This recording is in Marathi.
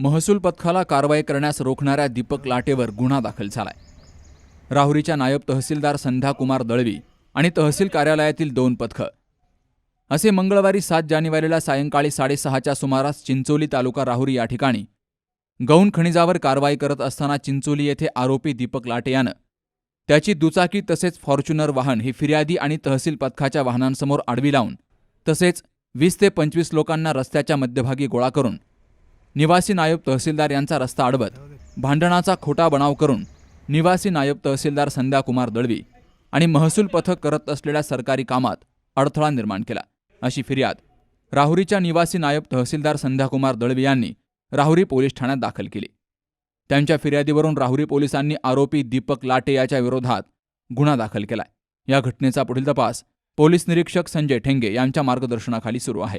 महसूल पथकाला कारवाई करण्यास रोखणाऱ्या दीपक लाटेवर गुन्हा दाखल झालाय. राहुरीच्या नायब तहसीलदार संध्याकुमार दळवी आणि तहसील कार्यालयातील दोन पथकं. असे मंगळवारी सात जानेवारीला सायंकाळी साडेसहाच्या सुमारास चिंचोली तालुका राहुरी या ठिकाणी गौण खनिजावर कारवाई करत असताना चिंचोली येथे आरोपी दीपक लाटे यानं त्याची दुचाकी तसेच फॉर्च्युनर वाहन ही फिर्यादी आणि तहसील पथकाच्या वाहनांसमोर आडवी लावून तसेच वीस ते पंचवीस लोकांना रस्त्याच्या मध्यभागी गोळा करून निवासी नायब तहसीलदार यांचा रस्ता अडवत भांडणाचा खोटा बनाव करून निवासी नायब तहसीलदार संध्याकुमार दळवी आणि महसूल पथक करत असलेल्या सरकारी कामात अडथळा निर्माण केला. अशी फिर्याद राहुरीच्या निवासी नायब तहसीलदार संध्याकुमार दळवी यांनी राहुरी पोलीस ठाण्यात दाखल केली. त्यांच्या फिर्यादीवरून राहुरी पोलिसांनी आरोपी दीपक लाटे याच्या विरोधात गुन्हा दाखल केलाय. या घटनेचा पुढील तपास पोलीस निरीक्षक संजय ठेंगे यांच्या मार्गदर्शनाखाली सुरू आहे.